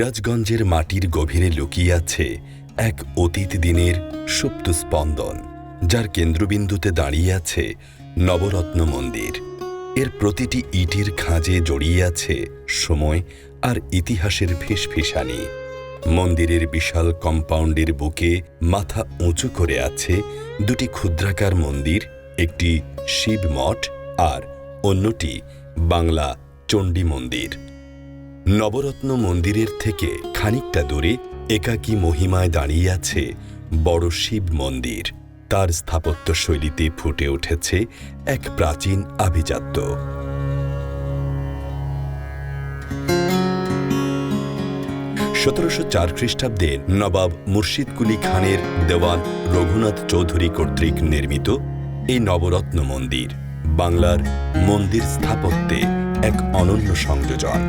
সিরাজগঞ্জের মাটির গভীরে লুকিয়ে আছে এক অতীত দিনের সুপ্ত স্পন্দন যার কেন্দ্রবিন্দুতে দাঁড়িয়ে আছে নবরত্ন মন্দির। এর প্রতিটি ইটির খাঁজে জড়িয়ে আছে সময় আর ইতিহাসের ফিসফিসানি। মন্দিরের বিশাল কম্পাউন্ডের বুকে মাথা উঁচু করে আছে দুটি ক্ষুদ্রাকার মন্দির, একটি শিব মঠ আর অন্যটি বাংলা চণ্ডী মন্দির। নবরত্ন মন্দিরের থেকে খানিকটা দূরে একাকী মহিমায় দাঁড়িয়ে আছে বড় শিব মন্দির। তার স্থাপত্য শৈলীতে ফুটে উঠেছে এক প্রাচীন আভিজাত্য। সতেরোশো চার খ্রিস্টাব্দে নবাব মুর্শিদ কুলি খানের দেওয়ান রঘুনাথ চৌধুরী কর্তৃক নির্মিত এই নবরত্ন মন্দির বাংলার মন্দির স্থাপত্যে এক অনন্য সংযোজন।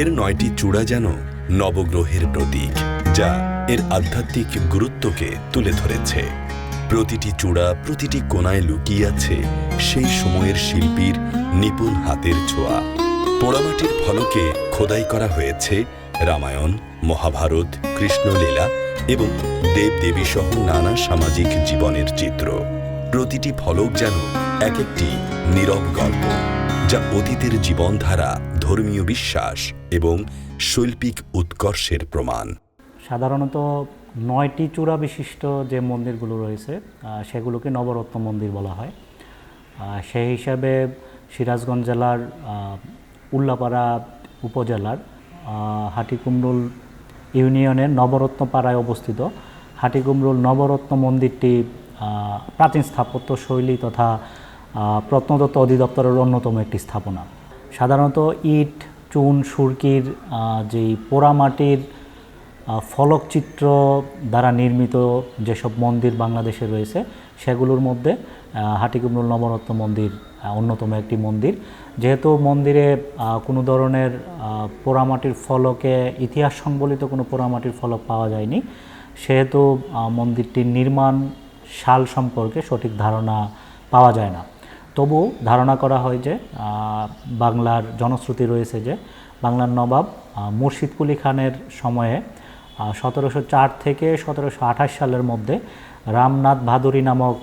এর নয়টি চূড়া যেন নবগ্রহের প্রতীক, যা এর আধ্যাত্মিক গুরুত্বকে তুলে ধরেছে। প্রতিটি চূড়া প্রতিটি কোনায় লুকিয়ে আছে সেই সময়ের শিল্পীর নিপুণ হাতের ছোঁয়া। পোড়ামাটির ফলকে খোদাই করা হয়েছে রামায়ণ, মহাভারত, কৃষ্ণলীলা এবং দেবদেবী সহ নানা সামাজিক জীবনের চিত্র। প্রতিটি ফলক যেন এক একটি নীরব গল্প। যা অতীতের জীবনধারা, ধর্মীয় বিশ্বাস এবং শৈল্পিক উৎকর্ষের প্রমাণ। সাধারণত নয়টি চূড়া বিশিষ্ট যে মন্দিরগুলো রয়েছে সেগুলোকে নবরত্ন মন্দির বলা হয়। সেই হিসাবে সিরাজগঞ্জ জেলার উল্লাপাড়া উপজেলার হাটিকুমরুল ইউনিয়নের নবরত্ন পাড়ায় অবস্থিত হাটিকুমরুল নবরত্ন মন্দিরটি প্রাচীন স্থাপত্য শৈলী তথা প্রত্নতত্ত্ব অধিদপ্তরের অন্যতম একটি স্থাপনা। সাধারণত ইট, চুন, সুরকির যেই পোড়ামাটির ফলকচিত্র দ্বারা নির্মিত যেসব মন্দির বাংলাদেশে রয়েছে, সেগুলোর মধ্যে হাটিকুমরুল নবরত্ন মন্দির অন্যতম একটি মন্দির। যেহেতু মন্দিরে কোনো ধরনের পোড়ামাটির ফলকে, ইতিহাস সংবলিত কোনো পোড়ামাটির ফলক পাওয়া যায়নি, সেহেতু মন্দিরটির নির্মাণ সাল সম্পর্কে সঠিক ধারণা পাওয়া যায় না। তবু ধারণা করা হয় যে বাংলার জনশ্রুতি রয়েছে যে বাংলার নবাব আহ, মুর্শিদ কুলি খানের সময়ে সতেরোশো চার থেকে সতেরোশো আঠাশ সালের মধ্যে রামনাথ ভাদুরী নামক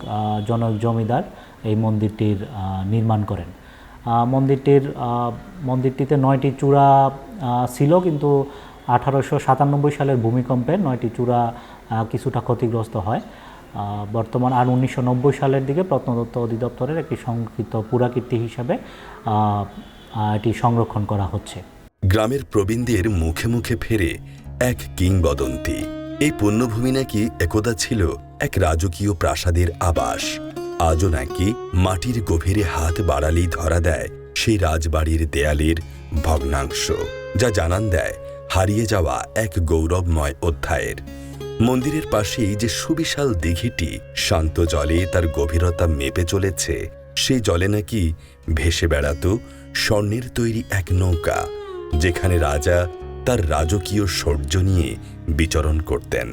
জনক জমিদার এই মন্দিরটির নির্মাণ করেন। মন্দিরটির মন্দিরটিতে নয়টি চূড়া ছিল কিন্তু আঠারোশো সাতানব্বই সালের ভূমিকম্পে নয়টি চূড়া কিছুটা ক্ষতিগ্রস্ত হয়। বর্তমান আর উনিশশো নব্বই সালের দিকে প্রত্নতত্ত্ব অধিদপ্তরের একটি সংরক্ষিত পুরাকীর্তি হিসাবে এটি সংরক্ষণ করা হচ্ছে। গ্রামের প্রবীণদের মুখে মুখে ফেরে এক কিংবদন্তি। এই পুণ্যভূমি নাকি একদা ছিল এক রাজকীয় প্রাসাদের আবাস। আজও নাকি মাটির গভীরে হাত বাড়ালেই ধরা দেয় সেই রাজবাড়ির দেয়ালের ভগ্নাংশ। যা জানান দেয়, হারিয়ে যাওয়া এক গৌরবময় অধ্যায়ের। মন্দিরের পাশেই যে সুবিশাল দিঘিটি, শান্ত জলে তার গভীরতা মেপে চলেছে, সেই জলে নাকি ভেসে বেড়াত স্বর্ণের তৈরি এক নৌকা, যেখানে রাজা তার রাজকীয় শৌর্য নিয়ে বিচরণ করতেন।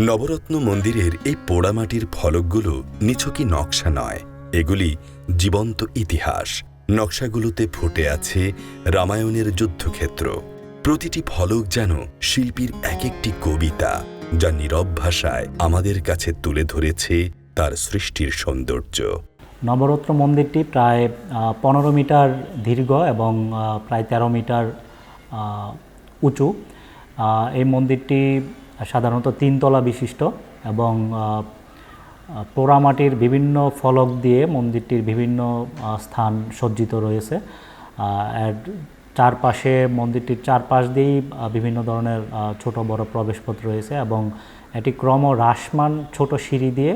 নবরত্ন মন্দিরের এই পোড়ামাটির ফলকগুলো নিছকই নকশা নয়, এগুলি জীবন্ত ইতিহাস। নকশাগুলোতে ফুটে আছে রামায়ণের যুদ্ধক্ষেত্র। প্রতিটি ফলক যেন শিল্পীর এক একটি কবিতা যা নীরব ভাষায় আমাদের কাছে তুলে ধরেছে তার সৃষ্টির সৌন্দর্য। নবরত্ন মন্দিরটি প্রায় পনেরো মিটার দীর্ঘ এবং প্রায় তেরো মিটার উঁচু। এই মন্দিরটি সাধারণত তিনতলা বিশিষ্ট এবং পোড়ামাটির বিভিন্ন ফলক দিয়ে মন্দিরটির বিভিন্ন স্থান সজ্জিত রয়েছে। এর চারপাশে মন্দিরটির চারপাশ দিয়েই বিভিন্ন ধরনের ছোট বড় প্রবেশপথ রয়েছে এবং এটি ক্রম হ্রাসমান ছোট সিঁড়ি দিয়ে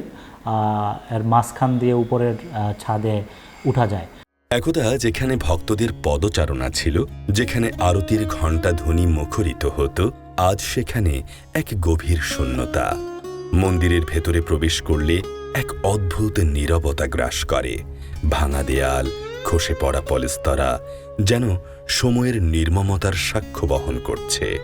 এর মাঝখান দিয়ে উপরের ছাদে উঠা যায়। একদা যেখানে ভক্তদের পদচারণা ছিল, যেখানে আরতির ঘণ্টা ধ্বনি মুখরিত হতো, আজ সেখানে এক গভীর শূন্যতা। মন্দিরের ভেতরে প্রবেশ করলে এক অদ্ভুত নীরবতা গ্রাস করে। ভাঙা দেয়াল, খসে পড়া পলেস্তরা যেন সময়ের নির্মমতার সাক্ষ্য বহন করছে।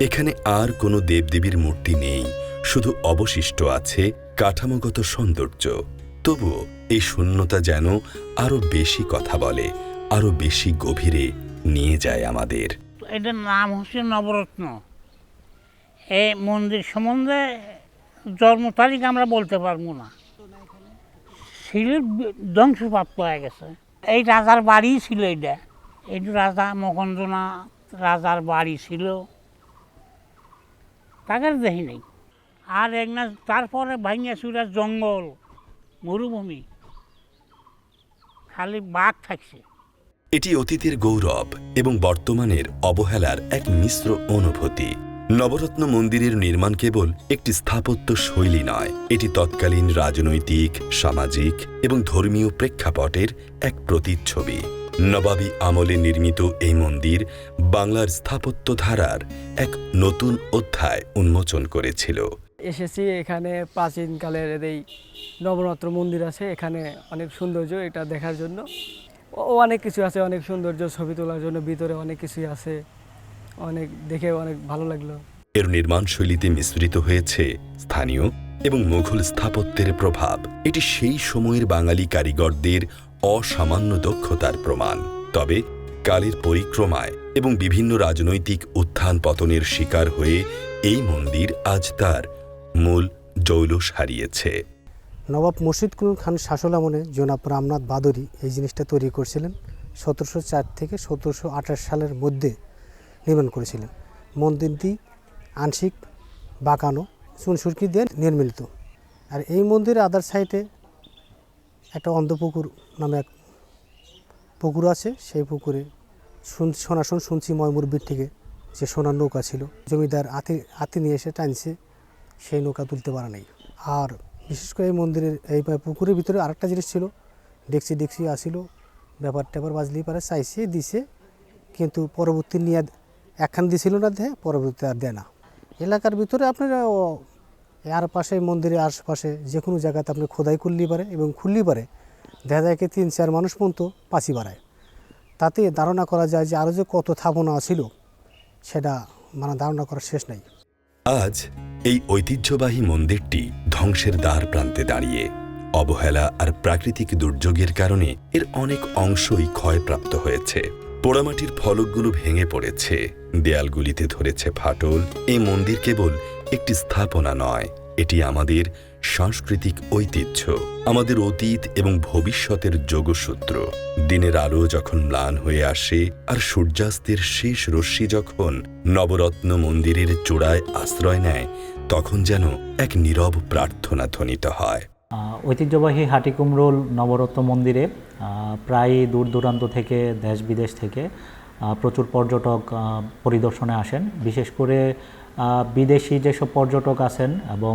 এখানে আর কোনো দেবদেবীর মূর্তি নেই, শুধু অবশিষ্ট আছে কাঠামোগত সৌন্দর্য। তবুও এই শূন্যতা যেন আরও বেশি কথা বলে, আরও বেশি গভীরে নিয়ে যায় আমাদের। এটার নাম হচ্ছে নবরত্ন। এই মন্দির সম্বন্ধে জন্ম তারিখ আমরা বলতে পারব না। ছিল ধ্বংসপ্রাপ্ত হয়ে গেছে। এই রাজার বাড়ি ছিল এটা। এই রাজা মকন্দনা রাজার বাড়ি ছিল। তাকে দেখি নেই। আর এক না তারপরে ভাঙিয়া চুরা জঙ্গল মরুভূমি খালি বাঘ থাকছে। এটি অতীতের গৌরব এবং বর্তমানের অবহেলার এক মিশ্র অনুভূতি। নবরত্ন মন্দিরের নির্মাণ কেবল একটি স্থাপত্য শৈলী নয়, এটি তৎকালীন রাজনৈতিক, সামাজিক এবং ধর্মীয় প্রেক্ষাপটের এক প্রতিচ্ছবি। নবাবী আমলে নির্মিত এই মন্দির বাংলার স্থাপত্য ধারার এক নতুন অধ্যায় উন্মোচন করেছিল। এসেছি এখানে প্রাচীনকালের এই নবরত্ন মন্দির আছে এখানে অনেক সৌন্দর্য এটা দেখার জন্য। ও অনেক কিছু আছে অনেক সৌন্দর্য ছবি তোলার জন্য ভিতরে অনেক কিছুই আছে। অনেক দেখে অনেক ভালো লাগল। এর নির্মাণ শৈলীতে মিশ্রিত হয়েছে স্থানীয় এবং মুঘল স্থাপত্যের প্রভাব। এটি সেই সময়ের বাঙালি কারিগরদের অসামান্য দক্ষতার প্রমাণ। তবে কালের পরিক্রমায় এবং বিভিন্ন রাজনৈতিক উত্থান পতনের শিকার হয়ে এই মন্দির আজ তার মূল জৌলস হারিয়েছে। নবাব মুর্শিদকুল খান শাসল আমলে জনাব রামনাথ বাদরি এই জিনিসটা তৈরি করেছিলেন সতেরোশো চার থেকে সতেরোশো আঠাশ সালের মধ্যে নির্মাণ করেছিলেন। মন্দিরটি আংশিক বাঁকানো চুনসুরকি দিয়ে নির্মিত। আর এই মন্দিরের আদার সাইডে একটা অন্ধপুকুর নামে এক পুকুর আছে, সেই পুকুরে শুন সোনাশন শুনছি ময়মুরবির থেকে যে সোনার নৌকা ছিল। জমিদার হাতি হাতি নিয়ে এসে টানছে, সেই নৌকা তুলতে পারা নেই। আর বিশেষ করে এই মন্দিরের, এই পুকুরের ভিতরে আরেকটা জিনিস ছিল ডেকসি ডেকসি আসিল ব্যাপার ট্যাপার বাজলেই পারে, চাইছে, দিছে, কিন্তু পরবর্তী নিয়ে একখান দিছিল না দেয় পরবর্তী আর দেয় না। এলাকার ভিতরে আপনারা আর পাশে মন্দিরের আশপাশে যে কোনো জায়গাতে আপনি খোদাই করলেই পারে এবং খুললেই পারে। দেখা যায় কি তিন চার মানুষ পর্যন্ত পাচি বাড়ায় তাতে ধারণা করা যায় যে আরও যে কত স্থাপনা ছিল, সেটা মানে ধারণা করার শেষ নাই। আজ এই ঐতিহ্যবাহী মন্দিরটি ধ্বংসের দ্বার প্রান্তে দাঁড়িয়ে অবহেলা আর প্রাকৃতিক দুর্যোগের কারণে এর অনেক অংশই ক্ষয়প্রাপ্ত হয়েছে। পোড়ামাটির ফলকগুলো ভেঙে পড়েছে। দেয়ালগুলিতে ধরেছে ফাটল। এই মন্দির কেবল একটি স্থাপনা নয়, এটি আমাদের সাংস্কৃতিক ঐতিহ্য, আমাদের অতীত এবং ভবিষ্যতের যোগসূত্র। দিনের আলো যখন ম্লান হয়ে আসে, আর সূর্যাস্তের শেষ রশ্মি যখন নবরত্ন মন্দিরের চূড়ায় আশ্রয় নেয়, তখন যেন এক নীরব প্রার্থনা ধ্বনিত হয়। ঐতিহ্যবাহী হাটিকুমরুল নবরত্ন মন্দিরে প্রায় দূর দূরান্ত থেকে, দেশ বিদেশ থেকে প্রচুর পর্যটক পরিদর্শনে আসেন। বিশেষ করে বিদেশি যেসব পর্যটক আছেন এবং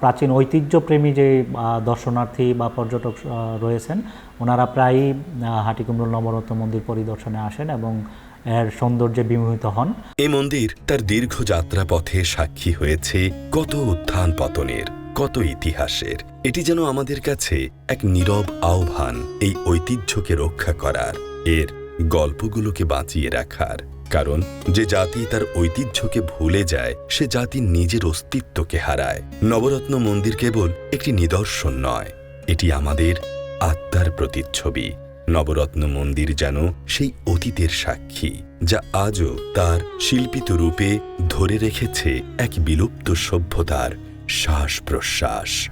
প্রাচীন ঐতিহ্যপ্রেমী যে দর্শনার্থী বা পর্যটক রয়েছেন, ওনারা প্রায়ই হাটিকুমরুল নবরত্ন মন্দির পরিদর্শনে আসেন এবং এর সৌন্দর্যে বিমোহিত হন। এই মন্দির তার দীর্ঘ যাত্রা পথে সাক্ষী হয়েছে কত উত্থান পতনের। কত ইতিহাসের। এটি যেন আমাদের কাছে এক নীরব আহ্বান এই ঐতিহ্যকে রক্ষা করার, এর গল্পগুলোকে বাঁচিয়ে রাখার। কারণ যে জাতি তার ঐতিহ্যকে ভুলে যায়, সে জাতি নিজের অস্তিত্বকে হারায়। নবরত্ন মন্দির কেবল একটি নিদর্শন নয়, এটি আমাদের আত্মার প্রতিচ্ছবি। নবরত্ন মন্দির যেন সেই অতীতের সাক্ষী, যা আজও তার শিল্পিত রূপে ধরে রেখেছে এক বিলুপ্ত সভ্যতার শ্বাস প্রশ্বাস।